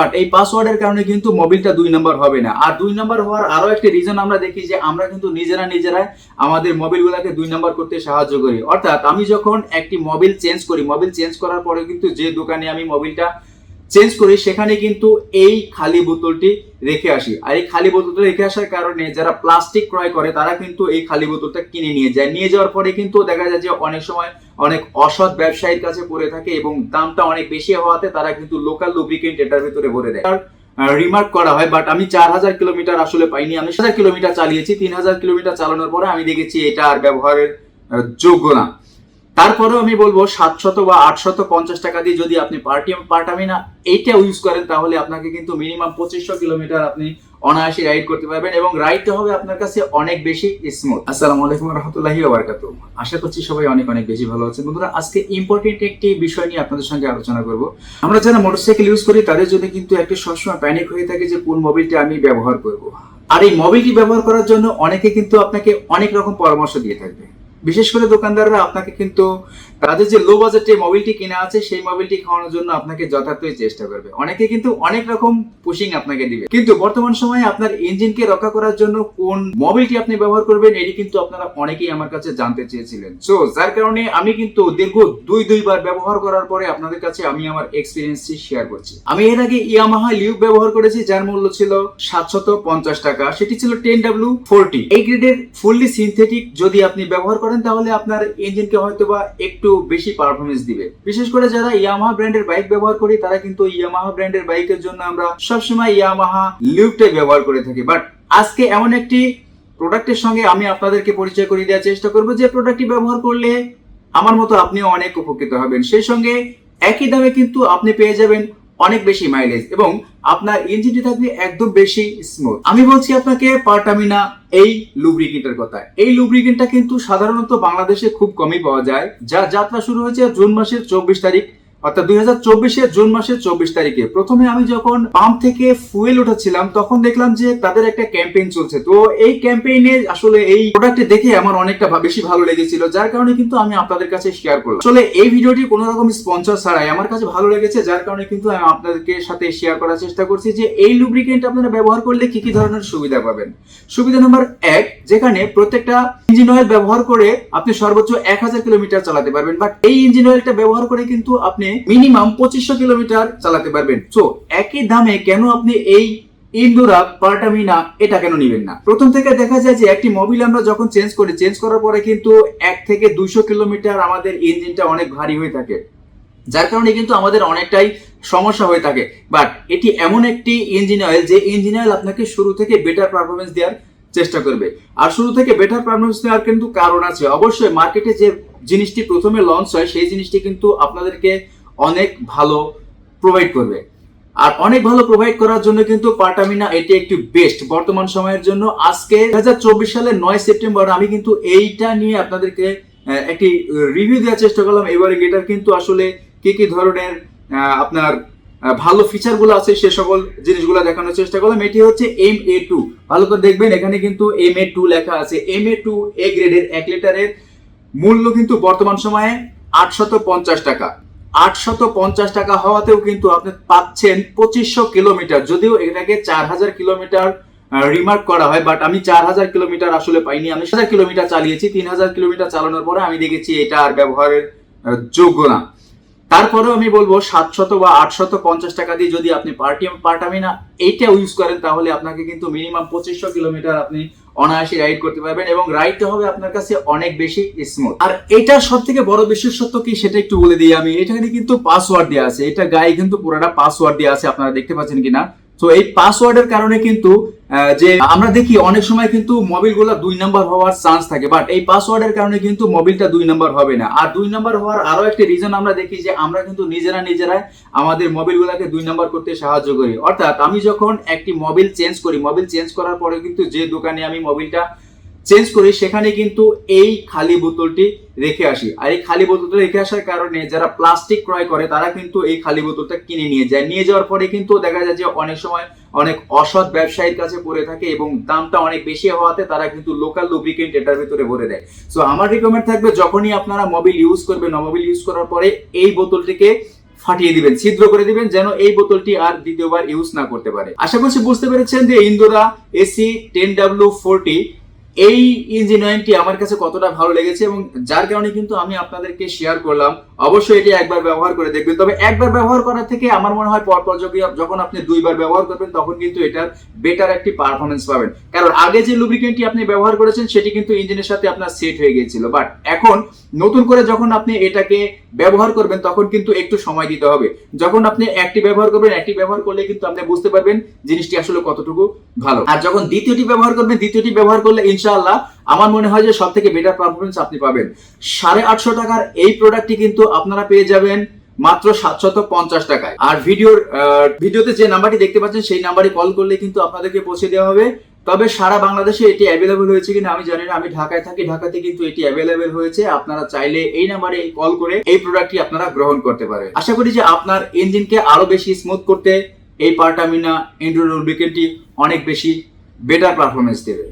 But এই পাসওয়ার্ডের কারণে কিন্তু মোবিলটা দুই নাম্বার হবে না। আর দুই নাম্বার হওয়ার আরও একটি রিজন আমরা দেখি যে আমরা কিন্তু নিজেরা নিজেরাই আমাদের মোবিলগুলোকে দুই নাম্বার করতে সাহায্য করি। অর্থাৎ আমি যখন একটি মোবিল চেঞ্জ করি মোবিল চেঞ্জ করার পরে কিন্তু যে দোকানে আমি মোবিলটা চেঞ্জ করি, সেখানে কিন্তু এই খালি বোতলটি রেখে আসি। আর এই খালি বোতলটা রেখে আসার কারণে যারা প্লাস্টিক ক্রয় করে, তারা কিন্তু এই খালি বোতলটা কিনে নিয়ে যায়। নিয়ে যাওয়ার পরে কিন্তু দেখা যায় যে অনেক সময় অনেক অসৎ ব্যবসায়ীর কাছে পড়ে থাকে এবং দামটা অনেক বেশি হওয়াতে তারা কিন্তু লোকাল লুব্রিকেন্ট এটার ভিতরে ভরে দেয়। রিমার্ক করা হয় বাট আমি চার হাজার কিলোমিটার আসলে পাইনি। আমি হাজার কিলোমিটার চালিয়েছি। তিন হাজার কিলোমিটার চালানোর পরে আমি দেখেছি এটা আর ব্যবহারের যোগ্য না। তারপরেও আমি বলব সাতশত বা আটশত পঞ্চাশ টাকা দিয়ে যদি আপনি পার্টি পার্টামিনা এইটা ইউজ করেন, তাহলে আপনাকে কিন্তু মিনিমাম পঁচিশশো কিলোমিটার আপনি অনায়াসে রাইড করতে পারবেন এবং রাইডটা হবে আপনার কাছে অনেক বেশি স্মুথ আসসালামু আলাইকুম রহমতুল্লাহি ওবারকাতু। আশা করছি সবাই অনেক অনেক বেশি ভালো আছেন। বন্ধুরা, আজকে ইম্পর্টেন্ট একটি বিষয় নিয়ে আপনাদের সঙ্গে আলোচনা করব। আমরা যারা মোটরসাইকেল ইউজ করি, তাদের জন্য কিন্তু একটি সবসময় প্যানিক হয়ে থাকে যে কোন মোবিলটা আমি ব্যবহার করব। আর এই মোবিলটি ব্যবহার করার জন্য অনেকে কিন্তু আপনাকে অনেক রকম পরামর্শ দিয়ে থাকবে। বিশেষ করে দোকানদাররা আপনাকে কিন্তু, তাদের যে লো বাজেটে মোবিলটি কেনা আছে, সেই মোবিলটি খাওয়ানোর জন্য আপনাকে যথার্থই চেষ্টা করবে। অনেকে কিন্তু অনেক রকম পুশিং আপনাকে দিবে। কিন্তু বর্তমান সময়ে আপনার ইঞ্জিনকে রক্ষা করার জন্য কোন মোবিলটি আপনি ব্যবহার করবেন, এটি কিন্তু আপনারা অনেকেই আমার কাছে জানতে চেয়েছিলেন। সো যার কারণে আমি কিন্তু দীর্ঘ দুই দুইবার ব্যবহার করার পরে আপনাদের কাছে আমি আমার এক্সপিরিয়েন্সটি শেয়ার করছি। আমি এর আগে ইয়ামাহা লিউক ব্যবহার করেছি, যার মূল্য ছিল সাতশত পঞ্চাশ টাকা। সেটি ছিল টেন ডাব্লু ফোরটি এই গ্রেডের ফুললি সিনথেটিক যদি আপনি ব্যবহার করেন তাহলে আপনার ইঞ্জিনকে হয়তো বা একটু বেশি পারফরমেন্স দিবে। বিশেষ করে যারা ইয়ামাহা ব্র্যান্ডের বাইক ব্যবহার করি, তারা কিন্তু ইয়ামাহা ব্র্যান্ডের বাইকের জন্য আমরা সবসময় ইয়ামাহা লিউকটাই ব্যবহার করে থাকি। বাট আজকে এমন একটি প্রোডাক্টের সঙ্গে আমি আপনাদেরকে পরিচয় করে দেওয়ার চেষ্টা করব, যে প্রোডাক্টটি ব্যবহার করলে আমার মতো আপনিও অনেক উপকৃত হবেন। সেই সঙ্গে একই দামে কিন্তু আপনি পেয়ে যাবেন অনেক বেশি মাইলেজ এবং আপনার ইঞ্জিনটি থাকবে একদম বেশি স্মুথ আমি বলছি আপনাকে পার্টামিনা এই লুব্রিকেন্টের কথা এই লুব্রিকেন্টটা কিন্তু সাধারণত বাংলাদেশে খুব কমই পাওয়া যায়। যা যাত্রা শুরু হয়েছে জুন মাসের চব্বিশ তারিখ। অর্থাৎ দুই হাজার জুন মাসের চব্বিশ তারিখে। প্রথমে আমি যখন পাম্প থেকে ফুয়েল উঠাচ্ছিলাম তখন দেখলাম যে তাদের একটা ক্যাম্পেইন চলছে। তো এই ক্যাম্পেইনে আসলে এই প্রোডাক্টে দেখে আমার অনেকটা বেশি ভালো লেগেছিল, যার কারণে কিন্তু আমি আপনাদের কাছে শেয়ার করলাম। আসলে এই ভিডিওটি কোনো রকম স্পন্সর ছাড়াই আমার কাছে ভালো লেগেছে, যার কারণে কিন্তু আমি আপনাদেরকে সাথে শেয়ার করার চেষ্টা করছি যে এই লুব্রিকেন্ট আপনারা ব্যবহার করলে কি কি ধরনের সুবিধা পাবেন। সুবিধা নাম্বার এক, যেখানে প্রত্যেকটা ইঞ্জিন অয়েল ব্যবহার করে আপনি সর্বোচ্চ এক হাজার কিলোমিটার চালাতে পারবেন। বাট এই ইঞ্জিন অয়েলটা ব্যবহার করে কিন্তু আপনি মিনিমাম পঁচিশশো কিলোমিটার চালাতে পারবেন। তো একই দামে কেন আপনি এই ইন্দুরা পার্টামিনা এটা কেন নিবেন না? প্রথম থেকে দেখা যায় যে একটি মোবিল আমরা যখন চেঞ্জ করি চেঞ্জ করার পরে কিন্তু এক থেকে দুইশো কিলোমিটার আমাদের ইঞ্জিনটা অনেক ভারী হয়ে থাকে। যার কারণে কিন্তু আমাদের অনেকটাই সমস্যা হয়ে থাকে। বাট এটি এমন একটি ইঞ্জিন অয়েল যে ইঞ্জিন অয়েল আপনাকে শুরু থেকে বেটার পারফরমেন্স দেওয়ার চেষ্টা করবে। আর শুরু থেকে বেটার পারফরমেন্স দেওয়ার কিন্তু কারণ আছে। অবশ্যই মার্কেটে যে জিনিসটি প্রথমে লঞ্চ হয়, সেই জিনিসটি কিন্তু আপনাদেরকে অনেক ভালো প্রোভাইড করবে। আর অনেক ভালো প্রোভাইড করার জন্য কিন্তু পার্টামিনা এটি একটি বেস্ট বর্তমান সময়ের জন্য। আজকে দু হাজার চব্বিশ সালের নয় সেপ্টেম্বর আমি কিন্তু এইটা নিয়ে আপনাদেরকে একটি রিভিউ দেওয়ার চেষ্টা করলাম। এবারে এটার কিন্তু আসলে কি কি ধরনের আপনার ভালো ফিচারগুলো আছে সে সকল জিনিসগুলো দেখানোর চেষ্টা করলাম। এটি হচ্ছে এম এ টু ভালো করে দেখবেন, এখানে কিন্তু এম এ টু লেখা আছে। এম এ টু এ গ্রেডের এক লিটারের মূল্য কিন্তু বর্তমান সময়ে আটশত পঞ্চাশ টাকা। আটশত পঞ্চাশ টাকা হওয়াতেও কিন্তু আপনি পাচ্ছেন পঁচিশশো কিলোমিটার। যদিও এটাকে চার হাজার কিলোমিটার রিমার্ক করা হয় বাট আমি চার হাজার কিলোমিটার আসলে পাইনি। আমি হাজার কিলোমিটার চালিয়েছি, তিন হাজার কিলোমিটার চালানোর পরে আমি দেখেছি এটা আর ব্যবহারের যোগ্য না। তারপরেও আমি বলব সাতশত বা আটশত পঞ্চাশ টাকা দিয়ে যদি আপনি পার্টি পার্টামিনা এইটা ইউজ করেন, তাহলে আপনাকে কিন্তু মিনিমাম পঁচিশশো কিলোমিটার আপনি অনায়াসে রাইড করতে পারবেন এবং রাইডটা হবে আপনার কাছে অনেক বেশি স্মুথ আর এটা সব থেকে বড় বিশেষত্ব কি সেটা একটু বলে দিই আমি। এখানে কিন্তু পাসওয়ার্ড দেওয়া আছে। এটা গায়ে কিন্তু পুরোটা পাসওয়ার্ড দেওয়া আছে, আপনারা দেখতে পাচ্ছেন কিনা। তো এই পাসওয়ার্ডের কারণে কিন্তু যে আমরা দেখি অনেক সময় কিন্তু মোবিলগুলো দুই নাম্বার হওয়ার চান্স থাকে বাট এই পাসওয়ার্ডের কারণে কিন্তু মোবিলটা দুই নাম্বার হবে না। আর দুই নাম্বার হওয়ার আরও একটি রিজন আমরা দেখি যে আমরা কিন্তু নিজেরা নিজেরাই আমাদের মোবিলগুলোকে দুই নাম্বার করতে সাহায্য করি। অর্থাৎ আমি যখন একটি মোবিল চেঞ্জ করি মোবিল চেঞ্জ করার পরে কিন্তু যে দোকানে আমি মোবিলটা চেঞ্জ করি, সেখানে কিন্তু এই খালি বোতলটি রেখে আসি। আর এই খালি বোতলটা রেখে আসার কারণে যারা প্লাস্টিক ক্রয় করে, তারা কিন্তু এই খালি বোতলটা কিনে নিয়ে যায়। নিয়ে যাওয়ার পরে কিন্তু দেখা যায় যে অনেক সময় অনেক অসৎ ব্যবসায়ীর কাছে পড়ে থাকে এবং দামটা অনেক বেশি হওয়াতে তারা কিন্তু লোকাল লুব্রিকেন্ট এটার ভিতরে ভরে দেয়। সো আমার রিকমেন্ড থাকবে যখনই আপনারা মোবিল ইউজ করবেন মোবিল ইউজ করার পরে এই বোতলটিকে ফাটিয়ে দিবেন, ছিদ্র করে দিবেন, যেন এই বোতলটি আর দ্বিতীয়বার ইউজ না করতে পারে। আশা করছি বুঝতে পেরেছেন যে ইন্দোরা এসি টেন ডাব্লিউ ফোরটি এই ইঞ্জিনিয়ারিংটি আমার কাছে কতটা ভালো লেগেছে এবং যার কারণে কিন্তু আমি আপনাদেরকে শেয়ার করলাম। অবশ্যই এটি একবার ব্যবহার করে দেখবেন। তবে একবার ব্যবহার করার থেকে আমার মনে হয় পরপর যখন- আপনি দুইবার ব্যবহার করবেন, তখন কিন্তু এটার বেটার একটি পারফরমেন্স পাবেন। কারণ আগে যে লুব্রিকেন্টটি আপনি ব্যবহার করেছেন, সেটি কিন্তু ইঞ্জিনের সাথে আপনার সেট হয়ে গিয়েছিল। বাট এখন নতুন করে যখন আপনি এটাকে ব্যবহার করবেন, তখন কিন্তু একটু সময় দিতে হবে। যখন আপনি একটি ব্যবহার করবেন, একটি ব্যবহার করলে কিন্তু আপনি বুঝতে পারবেন জিনিসটি আসলে কতটুকু ভালো। আর যখন দ্বিতীয়টি ব্যবহার করবেন, দ্বিতীয়টি ব্যবহার করলে ইনশাআল্লাহ আমার মনে হয় যে সব থেকে বেটার পারফরমেন্স আপনি পাবেন। সাড়ে আটশো টাকার এই প্রোডাক্টটি কিন্তু আপনারা পেয়ে যাবেন মাত্র সাতশত পঞ্চাশ টাকায়। আর ভিডিওর ভিডিওতে যে নাম্বারটি দেখতে পাচ্ছেন, সেই নাম্বারে কল করলে কিন্তু আপনাদেরকে পৌঁছে দেওয়া হবে। তবে সারা বাংলাদেশে এটি অ্যাভেলেবেল হয়েছে কিনা আমি জানি না। আমি ঢাকায় থাকি, ঢাকাতে কিন্তু এটি অ্যাভেলেবেল হয়েছে। আপনারা চাইলে এই নাম্বারে কল করে এই প্রোডাক্টটি আপনারা গ্রহণ করতে পারে আশা করি যে আপনার ইঞ্জিনকে আরও বেশি স্মুথ করতে এই পার্টামিনা লুব্রিকেন্টটি অনেক বেশি বেটার পারফরমেন্স দেবে।